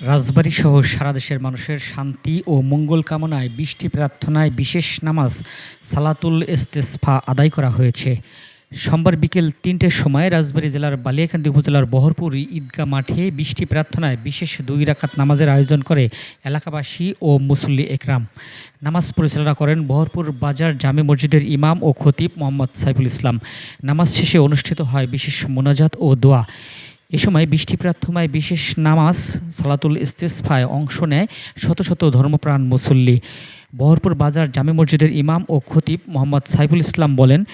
রাজবাড়ী সহ সারা দেশের মানুষের শান্তি ও মঙ্গল কামনায় বৃষ্টি প্রার্থনায় বিশেষ নামাজ সালাতুল ইস্তেসফা আদায় করা হয়েছে। সোমবার বিকেল তিনটের সময় রাজবাড়ী জেলার বালিয়াকান্দি উপজেলার বহরপুর ঈদগাহ মাঠে বৃষ্টি প্রার্থনায় বিশেষ দুই রাকাত নামাজের আয়োজন করে এলাকাবাসী ও মুসল্লি একরাম। নামাজ পরিচালনা করেন বহরপুর বাজার জামে মসজিদের ইমাম ও খতিব মোহাম্মদ সাইফুল ইসলাম। নামাজ শেষে অনুষ্ঠিত হয় বিশেষ মোনাজাত ও দোয়া। এ সময় বৃষ্টি প্রার্থনায় বিশেষ নামাজ, সালাতুল ইস্তেসফায় অংশ নেয় শত শত ধর্মপ্রাণ মুসল্লি। বহরপুর বাজার জামে মসজিদের ইমাম ও খতিব মোহাম্মদ সাইফুল ইসলাম বলেন,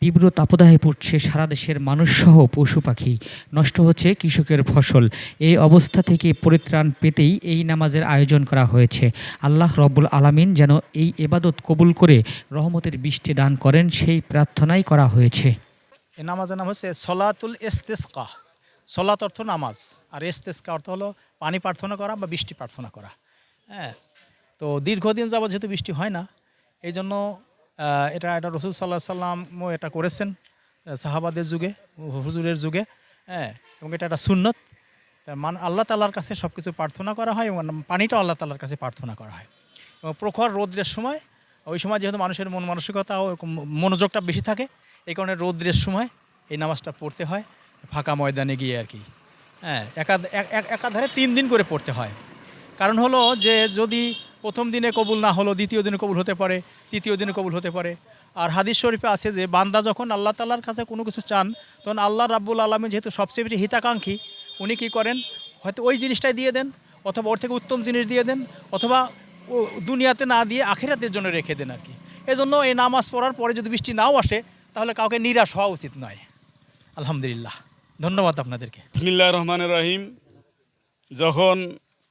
তীব্র তাপদাহে পড়ছে সারা দেশের মানুষসহ পশু পাখি। নষ্ট হচ্ছে কৃষকের ফসল। এই অবস্থা থেকে পরিত্রাণ পেতেই এই নামাজের আয়োজন করা হয়েছে। আল্লাহ রব্বুল আলামিন যেন এই এবাদত কবুল করে রহমতের বৃষ্টি দান করেন, সেই প্রার্থনাই করা হয়েছে। এই নামাজের নাম হচ্ছে সলাতুল ইস্তেসকা। সলাত অর্থ নামাজ। আর ইস্তেসকা অর্থ হলো পানি প্রার্থনা করা বা বৃষ্টি প্রার্থনা করা। হ্যাঁ? তো দীর্ঘদিন যাবৎ যেহেতু বৃষ্টি হয় না এই জন্য এটা এটা রসুল সাল্লাহ সাল্লামও এটা করেছেন সাহাবাদের যুগে, হুজুরের যুগে হ্যাঁ? এবং এটা একটা সুন্নত। মান, আল্লাহ তাল্লার কাছে সব কিছু প্রার্থনা করা হয় এবং পানিটাও আল্লাহ তাল্লার কাছে প্রার্থনা করা হয়। এবং প্রখর রৌদ্রের সময়, ওই সময় যেহেতু মানুষের মন মানসিকতা ও মনোযোগটা বেশি থাকে, এই কারণে রৌদ্রের সময় এই নামাজটা পড়তে হয়। ফাঁকা ময়দানে গিয়ে আর কি। হ্যাঁ এক- এক- একাধারে তিন দিন করে পড়তে হয়। কারণ হলো যে যদি প্রথম দিনে কবুল না হলো, দ্বিতীয় দিনে কবুল হতে পারে, তৃতীয় দিনে কবুল হতে পারে। আর হাদিস শরীফে আছে যে, বান্দা যখন আল্লাহ তাল্লার কাছে কোনো কিছু চান, তখন আল্লাহ রাব্বুল আলমী যেহেতু সবচেয়ে বেশি হিতাকাঙ্ক্ষী, উনি কী করেন? হয়তো ওই জিনিসটাই দিয়ে দেন, অথবা ওর থেকে উত্তম জিনিস দিয়ে দেন, অথবা দুনিয়াতে না দিয়ে আখেরাতের জন্য রেখে দেন আর কি। এজন্য এই নামাজ পড়ার পরে যদি বৃষ্টি নাও আসে, তাহলে কাউকে নিরাশ হওয়া উচিত নয়। আলহামদুলিল্লাহ। ধন্যবাদ আপনাদেরকে। বিসমিল্লাহ রহমান রহিম। যখন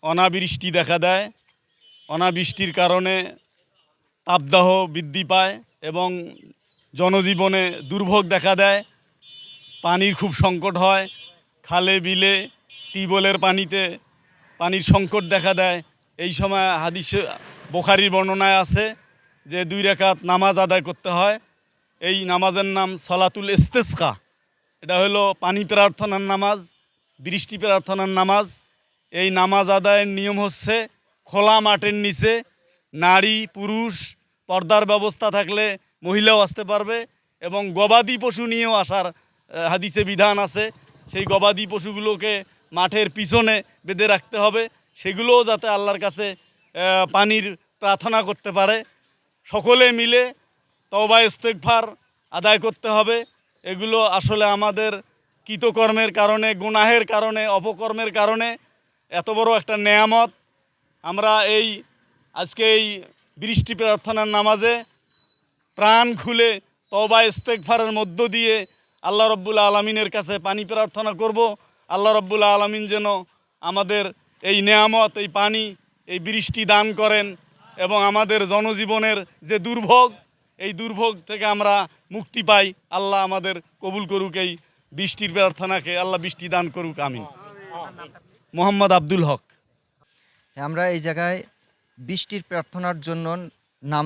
অনাবৃষ্টি দেখা দেয়, অনাবৃষ্টির কারণে তাপদাহ বৃদ্ধি পায় এবং জনজীবনে দুর্ভোগ দেখা দেয়, পানির খুব সংকট হয়, খালে বিলে টিউবওয়েলের পানিতে পানির সংকট দেখা দেয়। এই সময় হাদিস বোখারির বর্ণনায় আছে যে দুই রেখাত নামাজ আদায় করতে হয়। এই নামাজের নাম সলাতুল ইস্তেসকা। এটা হলো পানি প্রার্থনার নামাজ, বৃষ্টি প্রার্থনার নামাজ। এই নামাজ আদায়ের নিয়ম হচ্ছে খোলা মাঠের নিচে নারী, পুরুষ, পর্দার ব্যবস্থা থাকলে মহিলাও আসতে পারবে এবং গবাদি পশু নিয়েও আসার হাদিসে বিধান আছে। সেই গবাদি পশুগুলোকে মাঠের পিছনে বেঁধে রাখতে হবে। সেগুলোও যাতে আল্লাহর কাছে পানির প্রার্থনা করতে পারে। সকলে মিলে তবা ইস্তেকফার আদায় করতে হবে। এগুলো আসলে আমাদের কৃতকর্মের কারণে, গুনাহের কারণে, অপকর্মের কারণে এত বড় একটা নেয়ামত। আমরা এই, আজকে এই বৃষ্টি প্রার্থনার নামাজে প্রাণ খুলে তবা ইস্তেকফারের মধ্য দিয়ে আল্লাহ রব্বুল আলমিনের কাছে পানি প্রার্থনা করব। আল্লাহ রব্বুল আলমিন যেন আমাদের এই নেয়ামত, এই পানি, এই বৃষ্টি দান করেন এবং আমাদের জনজীবনের যে দুর্ভোগ এই দুর্ভোগ থেকে আমরা মুক্তি পাই। আল্লাহ আমাদের কবুল করুক এই বৃষ্টির প্রার্থনাকে। আল্লাহ বৃষ্টি দান করুক, আমিন। মোহাম্মদ আব্দুল হক। আমরা এই জায়গায় বৃষ্টির প্রার্থনার জন্য নাম,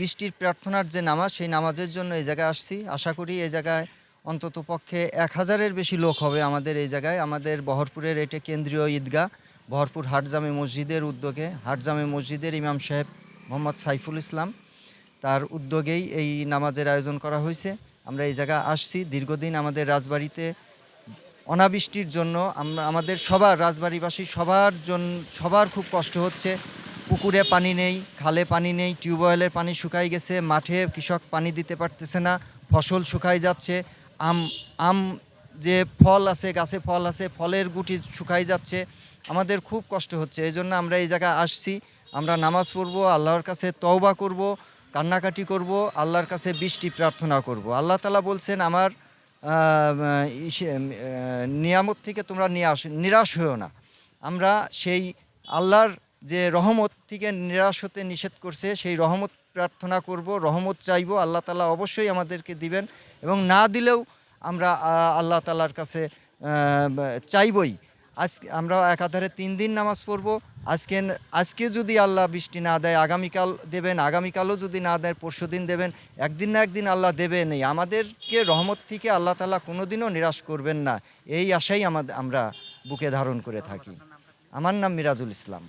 বৃষ্টির প্রার্থনার যে নামাজ, সেই নামাজের জন্য এই জায়গায় আসছি। আশা করি এই জায়গায় অন্তত পক্ষে এক হাজারের বেশি লোক হবে আমাদের এই জায়গায়। আমাদের বহরপুরের এটা কেন্দ্রীয় ঈদগাহ, বহরপুর হাটজামে মসজিদের উদ্যোগে, হাটজামে মসজিদের ইমাম সাহেব মোহাম্মদ সাইফুল ইসলাম। তার উদ্যোগেই এই নামাজের আয়োজন করা হয়েছে। আমরা এই জায়গায় আসছি। দীর্ঘদিন আমাদের রাজবাড়িতে অনাবৃষ্টির জন্য আমরা, আমাদের সবার, রাজবাড়িবাসী সবার জন, সবার খুব কষ্ট হচ্ছে। পুকুরে পানি নেই, খালে পানি নেই টিউবওয়েলের পানি শুকাই গেছে, মাঠে কৃষক পানি দিতে পারতেছে না, ফসল শুকাই যাচ্ছে, আম আম যে ফল আছে, গাছে ফল আছে, ফলের গুটি শুকাই যাচ্ছে, আমাদের খুব কষ্ট হচ্ছে। এই জন্য আমরা এই জায়গায় আসছি। আমরা নামাজ পড়ব, আল্লাহর কাছে তওবা করব। কান্নাকাটি করব, আল্লাহর কাছে বৃষ্টি প্রার্থনা করব। আল্লাহ তালা বলছেন, আমার নিয়ামত থেকে তোমরা নিরাশ নিরাশ হয়েও না। আমরা সেই আল্লাহর যে রহমত থেকে নিরাশ হতে নিষেধ করছে, সেই রহমত প্রার্থনা করব, রহমত চাইব, আল্লাহ তালা অবশ্যই আমাদেরকে দিবেন এবং না দিলেও আমরা আল্লাহ তালার কাছে চাইবই। আজ আমরা একাধারে তিন দিন নামাজ পড়ব। আজকে আজকে যদি আল্লাহ বৃষ্টি না দেয়, আগামীকাল দেবেন, আগামীকালও যদি না দেয়, পরশু দিন দেবেন, একদিন না একদিন আল্লাহ দেবেনই আমাদেরকে রহমত থেকে আল্লাহ তালা কোনোদিনও নিরাশ করবেন না। এই আশাই আমাদের আমরা বুকে ধারণ করে থাকি। আমার নাম মিরাজুল ইসলাম।